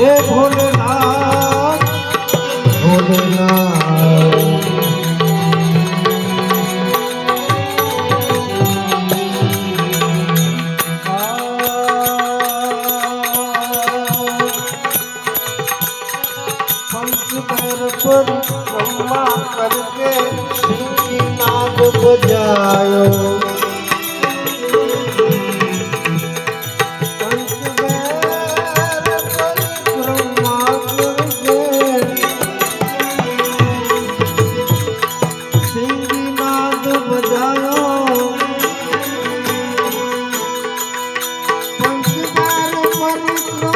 એ ભોલેનાથ ભોલેનાથ. પર બ્રહ્મા કરકે સિંહ નાદ બજાયો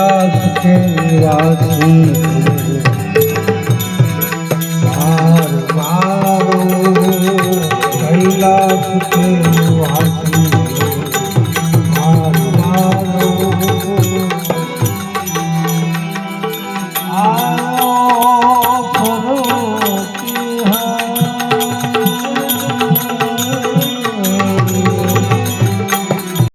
તારા સુખે નિવાસી મારું મારું